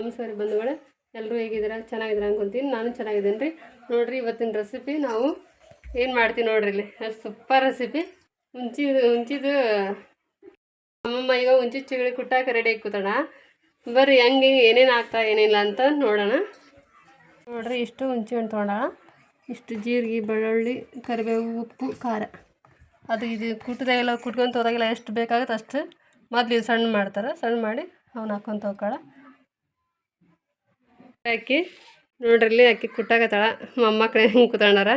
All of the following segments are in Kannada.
ನಮಸ್ಕಾರ ಬಂಧುಗಳು ಎಲ್ಲರೂ ಹೇಗಿದ್ದೀರಾ? ಚೆನ್ನಾಗಿದ್ದೀರಾ ಅನ್ಕೊಂತೀನಿ ನಾನು ಚೆನ್ನಾಗಿದ್ದೀನಿ ರೀ ನೋಡಿರಿ, ಇವತ್ತಿನ ರೆಸಿಪಿ ನಾವು ಏನು ಮಾಡ್ತೀವಿ ನೋಡ್ರಿ ಇಲ್ಲಿ. ಅಷ್ಟು ಸೂಪರ್ ರೆಸಿಪಿ ಹುಂಚಿ, ಹುಂಚಿದು, ಅಮ್ಮಮ್ಮ ಈಗ ಹುಂಚಿ ಚಿಗಳಿ ಕುಟ್ಟಾಕ ರೆಡಿ ಕೂತಣ ಬರ್ರಿ, ಹೆಂಗೆ ಏನೇನು ಆಗ್ತಾ, ಏನಿಲ್ಲ ಅಂತ ನೋಡೋಣ. ನೋಡ್ರಿ, ಇಷ್ಟು ಹುಂಚಿ ಹಣ್ಣು ತೊಗೊಂಡ ಇಷ್ಟು ಜೀರಿಗೆ, ಬೆಳ್ಳುಳ್ಳಿ, ಕರಿಬೇವು, ಉಪ್ಪು, ಖಾರ. ಅದು ಇದು ಕುಟ್ಟಿದಾಗೆಲ್ಲ ಕುಟ್ಕೊಂತ ಹೋದಾಗೆಲ್ಲ ಎಷ್ಟು ಬೇಕಾಗುತ್ತೆ ಅಷ್ಟು. ಮೊದ್ಲು ಸಣ್ಣ ಮಾಡ್ತಾರೆ. ಸಣ್ಣ ಮಾಡಿ ಅವ್ನು ಹಾಕ್ಕೊಂತ ಹೋಗ್ತಾಳ. ಅಕ್ಕಿ ನೋಡ್ರಿ ಇಲ್ಲಿ ಅಕ್ಕಿ ಕುಟ್ಟಾಕತ್ತಾಳ. ಮೊಮ್ಮಕ್ಕಳು ಹೆಂಗೆ ಕೂತಾಣಾರ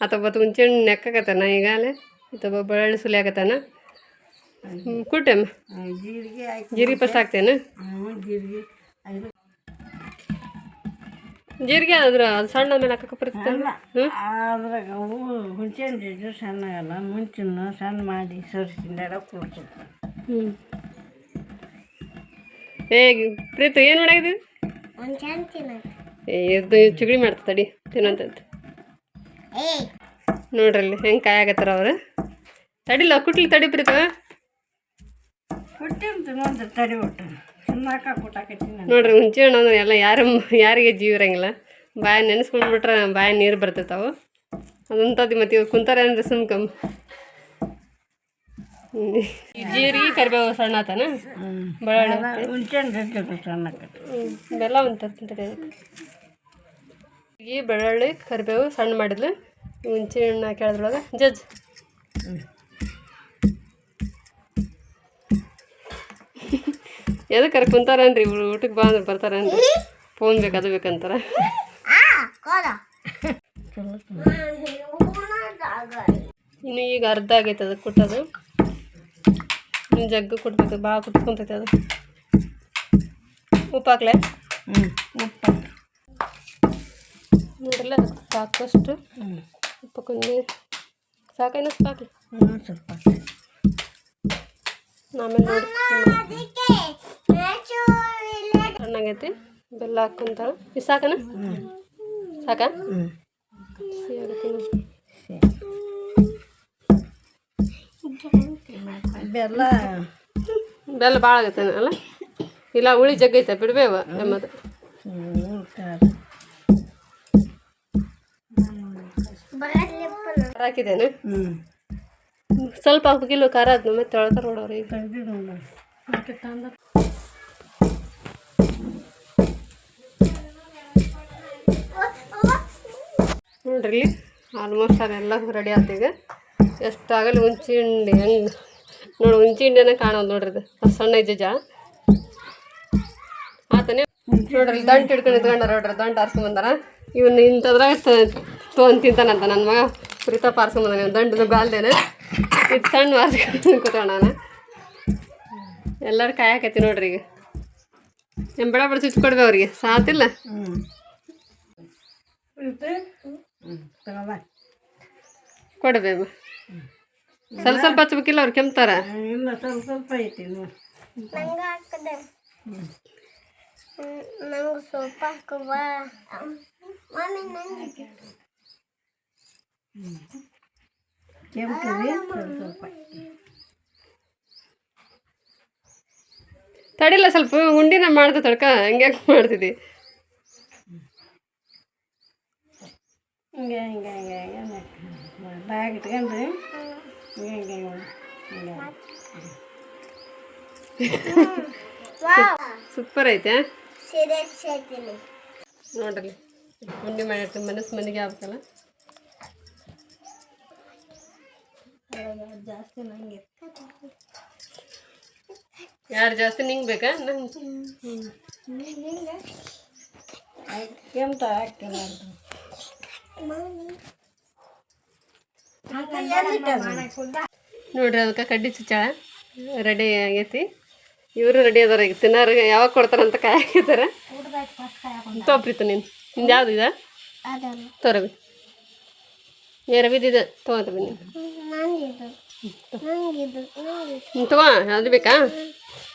ಅಥವಾ ಹುಂಚೆ ಹಣ್ಣು ನೆಕ್ಕಾಕತ್ತಾನ ಈಗಾಗಲೇ? ಅಥವಾ ಬೆಳ್ಳುಳ್ಳಿ ಸುಲಿ ಆಗತ್ತಾನ ಕುಟ್ಟೆಮ್ಮ ಜೀರಿಗೆ ಪಸ್ಟ್ ಜೀರಿಗೆ ಫಸ್ಟ್ ಹಾಕ್ತೇನೆ? ಜೀರಿಗೆ ಆದ್ರೆ ಅದು ಸಣ್ಣ ಮೇಲೆ ಹಾಕಕ್ಕೆ ಬರುತ್ತೆ? ಅದ್ರಾಗ ಅವು ಹುಂಚೆಹಣ್ಣು ಸಣ್ಣ ಆಗಲ್ಲ ಮುಂಚಿನ ಸಣ್ಣ ಮಾಡಿ ಸರಿಸಿಂದ ಕುಡ್ಕೊತಾರೆ ಹ್ಞೂ ಏ ಪ್ರೀತು ಏನು ಮಾಡಾಕಿದ್ವಿ ಏ ಇದು ಚಿಗಳಿ ಮಾಡ್ತಾ ತಡಿ ತಿನ್ನಂತಂತ ನೋಡ್ರಿ ಅಲ್ಲಿ ಹೆಂಗೆ ಕಾಯಾಕತ್ತಾರ ಅವ್ರು. ತಡಿಲ್ಲ ಕುಟ್ಲಿ ತಡಿ ಪ್ರೀತ. ಕೊಟ್ಟಿರ್ತು ನೋಡಿ ತಡಿ ಒಟ್ಟು. ತಿನ್ನಾಕ ಕೊಟ್ಟಾಕತ್ತೀನಿ ನಾನು ನೋಡ್ರಿ ಹುಂಚೆ ಹಣ್ಣು ಅಂದ್ರೆ ಎಲ್ಲ ಯಾರು ಯಾರಿಗೆ ಜೀವ ಇರಂಗಿಲ್ಲ. ಬಾಯಿ ನೆನೆಸ್ಕೊಂಡ್ಬಿಟ್ರೆ ಬಾಯಿ ನೀರು ಬರ್ತಿರ್ತಾವೆ ಅದಂತದ್ದು ಮತ್ತೆ ಇವ್ರು ಕುಂತಾರೆ ಅಂದ್ರೆ ಸುಮ್ಕಮ್. ಜೀರಿಗೆ ಕರಿಬೇವು ಸಣ್ಣ ಆತನ ಬೆಳ್ಳುಳ್ಳಿ ಸಣ್ಣ ಬೆಲ್ಲ ಒಂದು ತರ್ತೀನಿ ಅದಕ್ಕೆ. ಈ ಬೆಳ್ಳುಳ್ಳಿ ಕರಿಬೇವು ಸಣ್ಣ ಮಾಡಿದ್ಲು. ಹುಂಚೆ ಹಣ್ಣು ಜಜ್ ಎದಕ್ಕೆ ಜಜ್ ಎದಕ್ಕಾರ ಕುಂತಾರನ್ರಿ ಇವ್ರು? ಊಟಕ್ಕೆ ಬಾ ಅಂದ್ರೆ ಬರ್ತಾರನ್ರಿ? ಫೋನ್ ಬೇಕು ಅದು ಬೇಕಂತಾರ ಇನ್ನು ಈಗ ಅರ್ಧ ಆಗೈತೆ ಅದು ಕೊಟ್ಟದು ಜಗ್ಗು ಕುಟ್ಬೇಕು ಭಾಳ ಕುಟ್ಕೊಂತೈತೆ ಅದು. ಉಪ್ಪು ಹಾಕ್ಲೆ? ಹ್ಞೂ ಉಪ್ಪು ನೋಡ್ರಲ್ಲ ಸಾಕಷ್ಟು. ಉಪ್ಪು ಕೊಂದು. ಸಾಕೇನ ಸಾಕು ಹ್ಞೂ ಸ್ವಲ್ಪ ಆಮೇಲೆ ನೋಡಿ ಚೆನ್ನಾಗೈತಿ ಬೆಲ್ಲ ಹಾಕೊಂತ ಇದು ಸಾಕನ? ಸಾಕ? ಸಿಹಿ ಆಗತ್ತೆ. ಬೆಲ್ಲ. ಬೆಲ್ಲ ಭಾಳ ಆಗತ್ತೆ ಅಲ್ಲ? ಇಲ್ಲ ಉಳಿ ಜಗ್ಗೈತೆ ಬಿಡ್ಬೇವ ನಮ್ಮದು. ಹಾಕಿದ್ದೇನೆ. ಸ್ವಲ್ಪ ಹುಗಿಲು ಖಾರ ಆದ್ನು ಮತ್ತೆ ತೊಳ್ತಾರೆ ನೋಡೋರು ಈಗ. ನೋಡ್ರಿ ಆಲ್ಮೋಸ್ಟ್ ಅದೆಲ್ಲ ರೆಡಿ ಆಯ್ತು ಈಗ ಎಷ್ಟಾಗಲ್ಲ ಹುಂಚಿ ಹಿಂಡಿ ಹೆಂಗೆ ನೋಡಿ ಹುಂಚಿ ಹಿಂಡೆನ ಕಾಣೋದು ನೋಡ್ರಿ ಇದು. ಸಣ್ಣ ಜಜ ಆತನೇ ನೋಡ್ರಿ ದಂಟ್ ಹಿಡ್ಕೊಂಡು ನಿಂತ್ಕೊಂಡಾರ ನೋಡ್ರಿ ದಂಟು ಆರ್ಸ್ಕೊಂಬಂದಾರ ಇವನ್ ಇಂಥದ್ರಾಗ ತೊಗೊಂಡು ತಿಂತಾನಂತ ನನ್ನ ಮಗ. ಪ್ರೀತಾ ಆರ್ಸ್ಕೊಂಬಂದಾನ ದಂಡದ ಬಾಲ್ದೇನೆ. ಇದು ಸಣ್ಣ ಆರ್ಸ್ಕೊಂಡು ಎಲ್ಲರೂ ಎಲ್ಲರೂ ಕಾಯಕತ್ತಿ ನೋಡ್ರಿ ಈಗ. ಎಂಬಡ ಬಡ ಚುಚ್ಚು ಕೊಡ್ಬೇ ಅವ್ರಿಗೆ. ಸಾತಿಲ್ಲ ಹ್ಞೂ ಸ್ವಲ್ಪ ಸ್ವಲ್ಪ ಹಚ್ಬೇಕಿಲ್ಲ ಅವ್ರು ಕೆಮ್ತಾರ. ಇಲ್ಲ ಸ್ವಲ್ಪ ಸ್ವಲ್ಪ ಐತಿ ನೋಡಿ. ನಂಗೆ ಹಾಕುವ. ಮಮ್ಮಿ ನಂಗೆ ಸ್ವಲ್ಪ ಸ್ವಲ್ಪ. ತಡಿಲ್ಲ ಸ್ವಲ್ಪ ಉಂಡಿನ ಮಾಡ್ದೆ ತಡ್ಕ ಹಂಗೆ ಮಾಡ್ತಿದ್ದಿ ಹಿಂಗೆ ಹಿಂಗೆ ಹಿಂಗೆ ಹಿಂಗೆ. ಬ್ಯಾಗ್ ಇಟ್ಕೊಂಡ್ರಿ. ಸೂಪರ್ ಐತೆ ಸೀರೆ ಸೇರ್ತೀನಿ ನೋಡ್ರಿ ಉಂಡಿ ಮಾಡಿರ್ತೀವಿ ಮನಸ್ಸು ಮನೆಗೆ ಆಗ್ಬೇಕಲ್ಲ ಜಾಸ್ತಿ ನಂಗೆ ಯಾರು ಜಾಸ್ತಿ ನಿಂಗೆ ಬೇಕಾ ನಂಗೆ ಕೆಂಪ ಹಾಕ್ತೀನಿ ನೋಡ್ರಿ ಅದಕ್ಕೆ ಕಡ್ಡಿ ಚುಚ್ಚಾಳ. ರೆಡಿ ಆಗೈತಿ. ಇವರು ರೆಡಿ ಅದಾರ ಈಗ. ತಿನ್ನೋರು ಯಾವಾಗ ಕೊಡ್ತಾರಂತ ಕಾಯಾಕಿದ್ದಾರೆ ತೋಪ್ರಿತು ನೀನು. ನಿಂದು ಯಾವ್ದು ಇದೆ? ತೋರವಿ ಏ ನೀನು ನಂಗಿದು ನಂಗಿದು ನಂಗಿದು ಹ್ಞೂ ತಗೋ. ಅದು ಬೇಕಾ?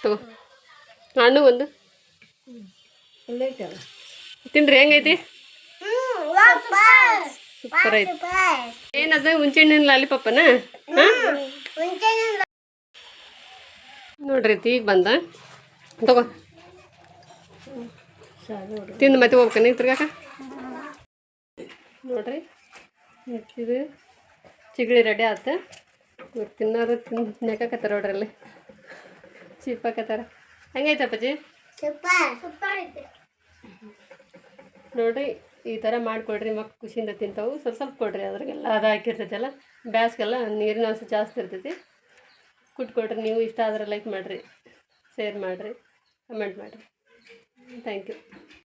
ತಗೋ. ಹಣ್ಣು ಒಂದು. ತಿನ್ರಿ, ಹೆಂಗೈತಿ? ಸೂಪರ್ ಆಯ್ತು. ಏನದ? ಹುಂಚೆಣ್ಣಿನ ಲಾಲಿಪಾಪನ? ನೋಡ್ರಿ ಈಗ ಬಂದ. ತಗೋ. ತಿಂದು ಮತ್ತೆ ಹೋಗ್ಬೇಕನ ತಿರ್ಗಾಕ? ನೋಡ್ರಿ ಇದು ಚಿಗಳಿ ರೆಡಿ ಆತ. ಇವ್ರು ತಿನ್ನೋರು ತಿನ್ ನೆಕ್ಕಕತ್ತಾರ ನೋಡ್ರಿ ಅಲ್ಲಿ ಸೂಪರ್ ಸೂಪರ್ ಐತೆ. ನೋಡ್ರಿ ಈ ಥರ ಮಾಡಿಕೊಡ್ರಿ, ಮಕ್ಳು ಖುಷಿಯಿಂದ ತಿಂತಾವು. ಸ್ವಲ್ಪ ಸ್ವಲ್ಪ ಕೊಡ್ರಿ ಅದ್ರಾಗೆಲ್ಲ. ಅದು ಹಾಕಿರ್ತೈತಲ್ಲ, ಬ್ಯಾಸ್ಗೆಲ್ಲ ನೀರಿನ ಅಂಶ ಜಾಸ್ತಿ ಇರ್ತೈತಿ. ಕುಟ್ಕೊಡ್ರಿ ನೀವು ಇಷ್ಟ ಆದ್ರೆ ಲೈಕ್ ಮಾಡಿರಿ ಶೇರ್ ಮಾಡಿರಿ ಕಮೆಂಟ್ ಮಾಡಿರಿ. Thank you